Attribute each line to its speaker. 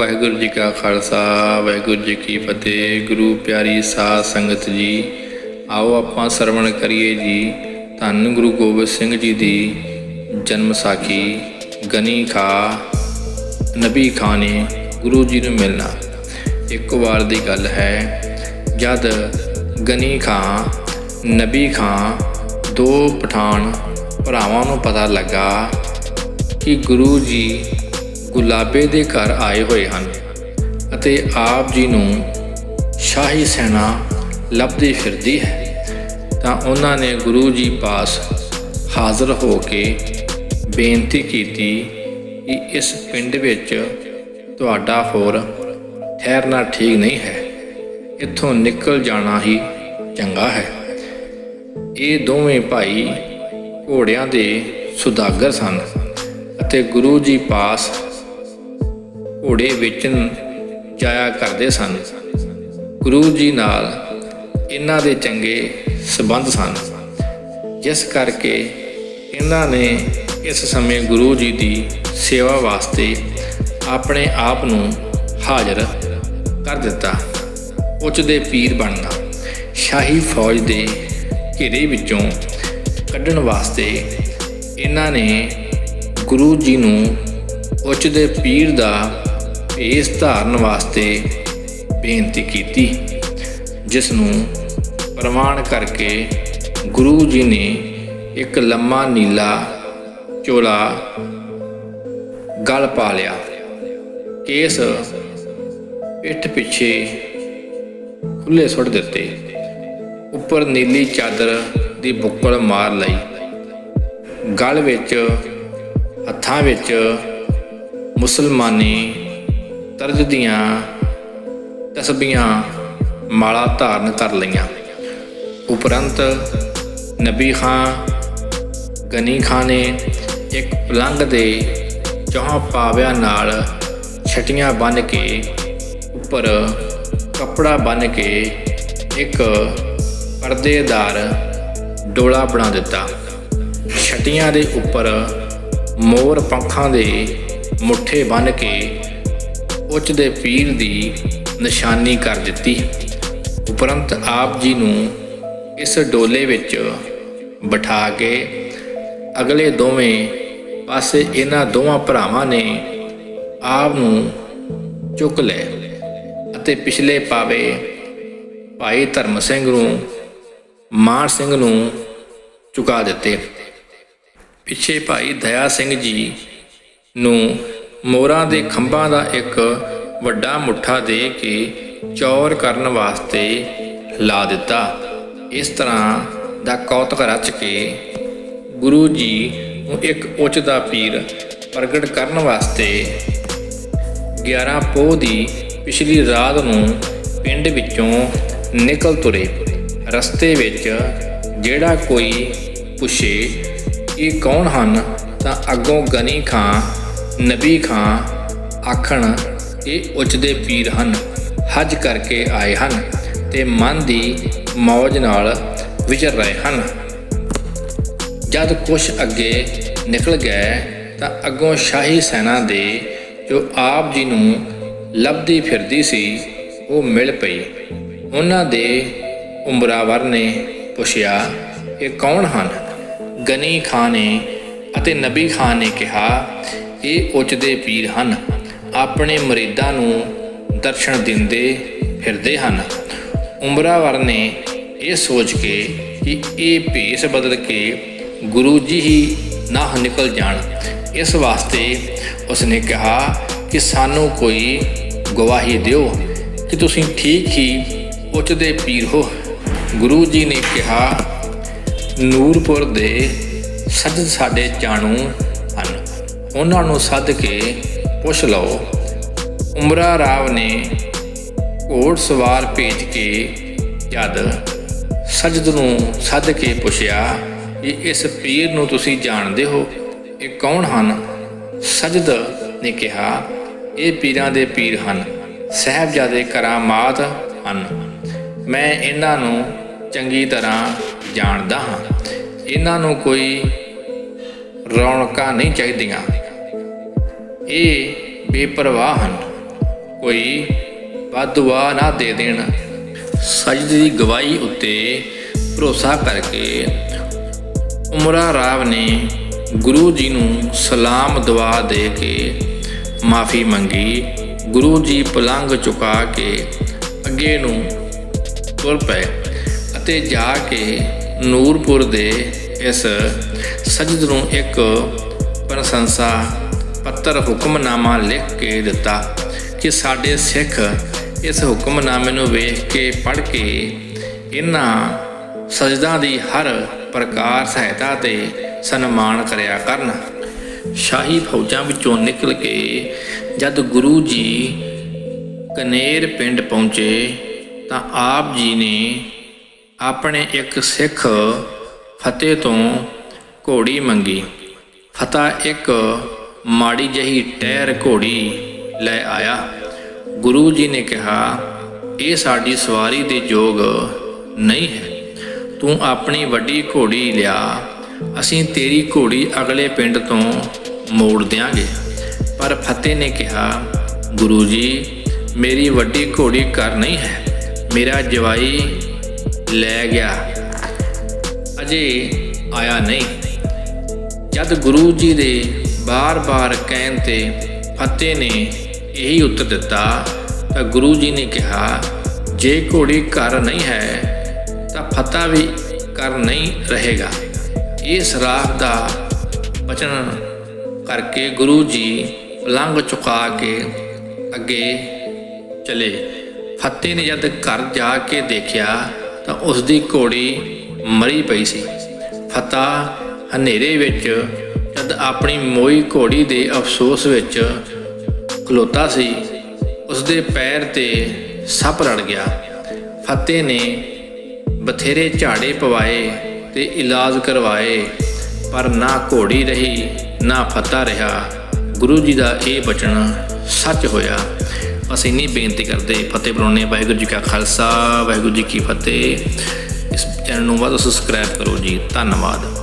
Speaker 1: ਵਾਹਿਗੁਰੂ ਜੀ ਕਾ ਖਾਲਸਾ, ਵਾਹਿਗੁਰੂ ਜੀ ਕੀ ਫਤਿਹ। ਗੁਰੂ ਪਿਆਰੀ ਸਾਧ ਸੰਗਤ ਜੀ, ਆਓ ਆਪਾਂ ਸਰਵਣ ਕਰੀਏ ਜੀ। ਧੰਨ ਗੁਰੂ ਗੋਬਿੰਦ ਸਿੰਘ ਜੀ ਦੀ ਜਨਮ ਸਾਖੀ, ਗਨੀ ਖਾ, ਨਬੀ ਖਾਂ ਨੇ ਗੁਰੂ ਜੀ ਨੂੰ ਮਿਲਣਾ। ਇੱਕ ਵਾਰ ਦੀ ਗੱਲ ਹੈ, ਜਦ ਗਨੀ ਖਾਂ, ਨਬੀ ਖਾਂ, ਦੋ ਪਠਾਨ ਭਰਾਵਾਂ ਨੂੰ ਪਤਾ ਲੱਗਾ ਕਿ ਗੁਰੂ ਜੀ ਗੁਲਾਬੇ ਦੇ ਘਰ ਆਏ ਹੋਏ ਹਨ ਅਤੇ ਆਪ ਜੀ ਨੂੰ ਸ਼ਾਹੀ ਸੈਨਾ ਲੱਭਦੀ ਫਿਰਦੀ ਹੈ। ਤਾਂ ਉਹਨਾਂ ਨੇ ਗੁਰੂ ਜੀ ਪਾਸ ਹਾਜ਼ਰ ਹੋ ਕੇ ਬੇਨਤੀ ਕੀਤੀ ਕਿ ਇਸ ਪਿੰਡ ਵਿੱਚ ਤੁਹਾਡਾ ਹੋਰ ਠਹਿਰਨਾ ਠੀਕ ਨਹੀਂ ਹੈ। ਇੱਥੋਂ ਨਿਕਲ ਜਾਣਾ ਹੀ ਚੰਗਾ ਹੈ। ਇਹ ਦੋਵੇਂ ਭਾਈ ਘੋੜਿਆਂ ਦੇ ਸੁਦਾਗਰ ਸਨ ਅਤੇ ਗੁਰੂ ਜੀ ਪਾਸ ਘੋੜੇ ਵੇਚਣ ਜਾਇਆ ਕਰਦੇ ਸਨ। ਗੁਰੂ ਜੀ ਨਾਲ ਇਹਨਾਂ ਦੇ ਚੰਗੇ ਸਬੰਧ ਸਨ। ਜਿਸ ਕਰਕੇ ਇਹਨਾਂ ਨੇ ਇਸ ਸਮੇਂ ਗੁਰੂ ਜੀ ਦੀ ਸੇਵਾ ਵਾਸਤੇ ਆਪਣੇ ਆਪ ਨੂੰ ਹਾਜ਼ਰ ਕਰ ਦਿੱਤਾ। ਉੱਚ ਦੇ ਪੀਰ ਬਣਨਾ, ਸ਼ਾਹੀ ਫੌਜ ਦੇ ਘੇਰੇ ਵਿੱਚੋਂ ਕੱਢਣ ਵਾਸਤੇ ਇਹਨਾਂ ਨੇ ਗੁਰੂ ਜੀ ਨੂੰ ਉੱਚ ਦੇ ਪੀਰ ਦਾ ਭੇਸ ਧਾਰਨ ਵਾਸਤੇ ਬੇਨਤੀ ਕੀਤੀ, ਜਿਸ ਨੂੰ ਪ੍ਰਮਾਣ ਕਰਕੇ ਗੁਰੂ ਜੀ ਨੇ ਇੱਕ ਲੰਮਾ ਨੀਲਾ ਚੋਲਾ ਗਲ ਪਾ ਲਿਆ। ਕੇਸ ਪਿੱਠ ਪਿੱਛੇ ਖੁੱਲੇ ਸੁੱਟ ਦਿੱਤੇ। ਉੱਪਰ ਨੀਲੀ ਚਾਦਰ ਦੀ ਬੁੱਕਲ ਮਾਰ ਲਈ। ਗਲ ਵਿੱਚ, ਹੱਥਾਂ ਵਿੱਚ ਮੁਸਲਮਾਨੀ ਤਰਜ ਦੀਆਂ ਤਸਬੀਆਂ ਮਾਲਾ ਧਾਰਨ ਕਰ ਲਈਆਂ। ਉਪਰੰਤ ਨਬੀ ਖਾਂ ਗਨੀ ਖਾਂ ਨੇ ਇੱਕ ਪਲੰਗ ਦੇ ਚੌਹਾਂ ਪਾਵਿਆਂ ਨਾਲ ਛਟੀਆਂ ਬੰਨ ਕੇ ਉੱਪਰ ਕੱਪੜਾ ਬੰਨ ਕੇ ਇੱਕ ਪਰਦੇਦਾਰ ਡੋਲਾ ਬਣਾ ਦਿੱਤਾ। ਛਟੀਆਂ ਦੇ ਉੱਪਰ ਮੋਰ ਪੰਖਾਂ ਦੇ ਮੁੱਠੇ ਬੰਨ ਕੇ ਉੱਚ ਦੇ ਪੀਰ ਦੀ ਨਿਸ਼ਾਨੀ ਕਰ ਦਿੱਤੀ। ਉਪਰੰਤ ਆਪ ਜੀ ਨੂੰ ਇਸ ਡੋਲੇ ਵਿੱਚ ਬਿਠਾ ਕੇ ਅਗਲੇ ਦੋਵੇਂ ਪਾਸੇ ਇਹਨਾਂ ਦੋਵਾਂ ਭਰਾਵਾਂ ਨੇ ਆਪ ਨੂੰ ਚੁੱਕ ਲਏ ਅਤੇ ਪਿਛਲੇ ਪਾਵੇ ਭਾਈ ਧਰਮ ਸਿੰਘ ਨੂੰ, ਮਾਨ ਸਿੰਘ ਨੂੰ ਚੁਕਾ ਦਿੱਤੇ। ਪਿੱਛੇ ਭਾਈ ਦਇਆ ਸਿੰਘ ਜੀ ਨੂੰ ਮੋਰਾਂ ਦੇ ਖੰਭਾਂ ਦਾ ਇੱਕ ਵੱਡਾ ਮੁੱਠਾ ਦੇ ਕੇ ਚੌਰ ਕਰਨ ਵਾਸਤੇ ਲਾ ਦਿੱਤਾ। ਇਸ ਤਰ੍ਹਾਂ ਦਾ ਕੌਤਕ ਰਚ ਕੇ ਗੁਰੂ ਜੀ ਨੂੰ ਇੱਕ ਉੱਚ ਦਾ ਪੀਰ ਪ੍ਰਗਟ ਕਰਨ ਵਾਸਤੇ 11 ਪੋਹ ਦੀ ਪਿਛਲੀ ਰਾਤ ਨੂੰ ਪਿੰਡ ਵਿੱਚੋਂ ਨਿਕਲ ਤੁਰੇ। ਰਸਤੇ ਵਿੱਚ ਜਿਹੜਾ ਕੋਈ ਪੁੱਛੇ ਇਹ ਕੌਣ ਹਨ, ਤਾਂ ਅੱਗੋਂ ਗਨੀ ਖਾਂ ਨਬੀ ਖਾਂ ਆਖਣ, ਇਹ ਉੱਚਦੇ ਪੀਰ ਹਨ, ਹਜ ਕਰਕੇ ਆਏ ਹਨ ਤੇ ਮਨ ਦੀ ਮੌਜ ਨਾਲ ਵਿਚਰ ਰਹੇ ਹਨ। ਜਦ ਕੁਛ ਅੱਗੇ ਨਿਕਲ ਗਏ ਤਾਂ ਅੱਗੋਂ ਸ਼ਾਹੀ ਸੈਨਾ ਦੇ ਜੋ ਆਪ ਜੀ ਨੂੰ ਲੱਭਦੀ ਫਿਰਦੀ ਸੀ, ਉਹ ਮਿਲ ਪਈ। ਉਹਨਾਂ ਦੇ ਉਮਰਾਵਰ ਨੇ ਪੁੱਛਿਆ, ਇਹ ਕੌਣ ਹਨ? ਗਨੀ ਖਾਨ ਨੇ ਅਤੇ ਨਬੀ ਖਾਨ ਨੇ ਕਿਹਾ ਇਹ ਉੱਚਦੇ ਪੀਰ ਹਨ। ਆਪਣੇ ਮਰੀਦਾਂ ਨੂੰ ਦਰਸ਼ਨ ਦਿੰਦੇ ਫਿਰਦੇ ਹਨ। ਉਮਰਾਵਰ ਨੇ ਇਹ ਸੋਚ ਕੇ ਕਿ ਇਹ ਭੇਸ ਬਦਲ ਕੇ ਗੁਰੂ ਜੀ ਹੀ ਨਾ ਨਿਕਲ ਜਾਣ। ਇਸ ਵਾਸਤੇ ਉਸਨੇ ਕਿਹਾ ਕਿ ਸਾਨੂੰ ਕੋਈ ਗਵਾਹੀ ਦਿਓ ਕਿ ਤੁਸੀਂ ਠੀਕ ਹੀ ਉੱਚਦੇ ਪੀਰ ਹੋ। ਗੁਰੂ ਜੀ ਨੇ ਕਿਹਾ, ਨੂਰਪੁਰ ਦੇ ਸੱਜ ਸਾਡੇ ਜਾਣੂ ਉਹਨਾਂ ਨੂੰ ਸੱਦ ਕੇ ਪੁੱਛ ਲਓ। ਉਮਰਾ ਰਾਵ ਨੇ ਘੋੜ ਸਵਾਰ ਭੇਜ ਕੇ ਜਦ ਸਜਦ ਨੂੰ ਸੱਦ ਕੇ ਪੁੱਛਿਆ ਕਿ ਇਸ ਪੀਰ ਨੂੰ ਤੁਸੀਂ ਜਾਣਦੇ ਹੋ? ਇਹ ਕੌਣ ਹਨ? ਸਜਦ ਨੇ ਕਿਹਾ, ਇਹ ਪੀਰਾਂ ਦੇ ਪੀਰ ਹਨ। ਸਹਿਬਜ਼ਾਦੇ ਕਰਾਮਾਤ ਹਨ। ਮੈਂ ਇਹਨਾਂ ਨੂੰ ਚੰਗੀ ਤਰ੍ਹਾਂ ਜਾਣਦਾ ਹਾਂ। ਇਹਨਾਂ ਨੂੰ ਕੋਈ ਰੌਣਕਾਂ ਨਹੀਂ ਚਾਹੀਦੀਆਂ। ਇਹ ਬੇਪਰਵਾਹ ਹਨ। ਕੋਈ ਵਾਧਵਾ ਨਾ ਦੇ ਦੇਣ। ਸਜਦ ਦੀ ਗਵਾਹੀ ਉੱਤੇ ਭਰੋਸਾ ਕਰਕੇ ਉਮਰਾ ਰਾਵ ਨੇ ਗੁਰੂ ਜੀ ਨੂੰ ਸਲਾਮ ਦੁਆ ਦੇ ਕੇ ਮਾਫੀ ਮੰਗੀ। ਗੁਰੂ ਜੀ ਪਲੰਗ ਚੁਕਾ ਕੇ ਅੱਗੇ ਨੂੰ ਤੁਰ ਪਏ ਅਤੇ ਜਾ ਕੇ ਨੂਰਪੁਰ ਦੇ ਇਸ ਸਜਦ ਨੂੰ ਇੱਕ ਪ੍ਰਸ਼ੰਸਾ ਪੱਤਰ ਹੁਕਮਨਾਮਾ ਲਿਖ ਕੇ ਦਿੱਤਾ ਕਿ ਸਾਡੇ ਸਿੱਖ ਇਸ ਹੁਕਮਨਾਮੇ ਨੂੰ ਵੇਖ ਕੇ, ਪੜ੍ਹ ਕੇ ਇਹਨਾਂ ਸਜਦਾਂ ਦੀ ਹਰ ਪ੍ਰਕਾਰ ਸਹਾਇਤਾ ਤੇ ਸਨਮਾਨ ਕਰਿਆ ਕਰਨ। ਸ਼ਾਹੀ ਫੌਜਾਂ ਵਿੱਚੋਂ ਨਿਕਲ ਕੇ ਜਦ ਗੁਰੂ ਜੀ ਕਨੇਰ ਪਿੰਡ ਪਹੁੰਚੇ ਤਾਂ ਆਪ ਜੀ ਨੇ ਆਪਣੇ ਇੱਕ ਸਿੱਖ ਫਤਿਹ ਤੋਂ ਘੋੜੀ ਮੰਗੀ। ਫਤਿਹ ਇੱਕ ਮਾੜੀ ਜਹੀ ਟਹਿਰ ਘੋੜੀ ਲੈ ਆਇਆ। ਗੁਰੂ ਜੀ ਨੇ ਕਿਹਾ, ਇਹ ਸਾਡੀ ਸਵਾਰੀ ਦੇ ਯੋਗ ਨਹੀਂ ਹੈ। ਤੂੰ ਆਪਣੀ ਵੱਡੀ ਘੋੜੀ ਲਿਆ। ਅਸੀਂ ਤੇਰੀ ਘੋੜੀ ਅਗਲੇ ਪਿੰਡ ਤੋਂ ਮੋੜ ਦਿਆਂਗੇ। ਪਰ ਫਤਿਹ ਨੇ ਕਿਹਾ, ਗੁਰੂ ਜੀ, ਮੇਰੀ ਵੱਡੀ ਘੋੜੀ ਘਰ ਨਹੀਂ ਹੈ। ਮੇਰਾ ਜਵਾਈ ਲੈ ਗਿਆ। ਅਜੇ ਆਇਆ ਨਹੀਂ। ਜਦ ਗੁਰੂ ਜੀ ਦੇ ਬਾਰ-ਬਾਰ ਕਹਿਣ ਤੇ ਫਤਿਹ ਨੇ ਇਹੀ ਉੱਤਰ ਦਿੱਤਾ, ਤਾਂ ਗੁਰੂ ਜੀ ਨੇ ਕਿਹਾ, ਜੇ ਘੋੜੀ ਘਰ ਨਹੀਂ ਹੈ, ਤਾਂ ਫਤਿਹ ਵੀ ਕਰ ਨਹੀਂ ਰਹੇਗਾ। ਇਹ ਸਰਾਪ ਦਾ ਬਚਨ ਕਰਕੇ ਗੁਰੂ ਜੀ ਪਲੰਗ ਚੁਕਾ ਕੇ ਅੱਗੇ ਚਲੇ। ਫਤਿਹ ਨੇ ਜਦ ਘਰ ਜਾ ਕੇ ਦੇਖਿਆ, ਤਾਂ ਉਸ ਦੀ ਘੋੜੀ ਮਰੀ ਪਈ ਸੀ। ਫਤਿਹ ਹਨੇਰੇ ਵਿੱਚ ਜਦ ਆਪਣੀ ਮੋਈ ਘੋੜੀ ਦੇ ਅਫਸੋਸ ਵਿੱਚ ਖਲੋਤਾ ਸੀ ਉਸ ਦੇ ਪੈਰ ਤੇ ਸੱਪ ਰੜ ਗਿਆ। ਫਤਿਹ ਨੇ ਬਥੇਰੇ ਝਾੜੇ ਪਵਾਏ ਤੇ ਇਲਾਜ ਕਰਵਾਏ, ਪਰ ਨਾ ਘੋੜੀ ਰਹੀ, ਨਾ ਫਤਿਹ ਰਿਹਾ। ਗੁਰੂ ਜੀ ਦਾ ਇਹ ਬਚਨ ਸੱਚ ਹੋਇਆ। ਅਸੀਂ ਨਹੀਂ ਬੇਨਤੀ ਕਰਦੇ, ਫਤਿਹ ਬੁਲਾਉਣੇ ਵਾਹਿਗੁਰੂ ਜੀ ਕਾ ਖਾਲਸਾ, ਵਾਹਿਗੁਰੂ ਜੀ ਕੀ ਫਤਿਹ। ਇਸ ਚੈਨਲ ਨੂੰ ਵੱਧ ਸਬਸਕ੍ਰਾਈਬ ਕਰੋ ਜੀ। ਧੰਨਵਾਦ।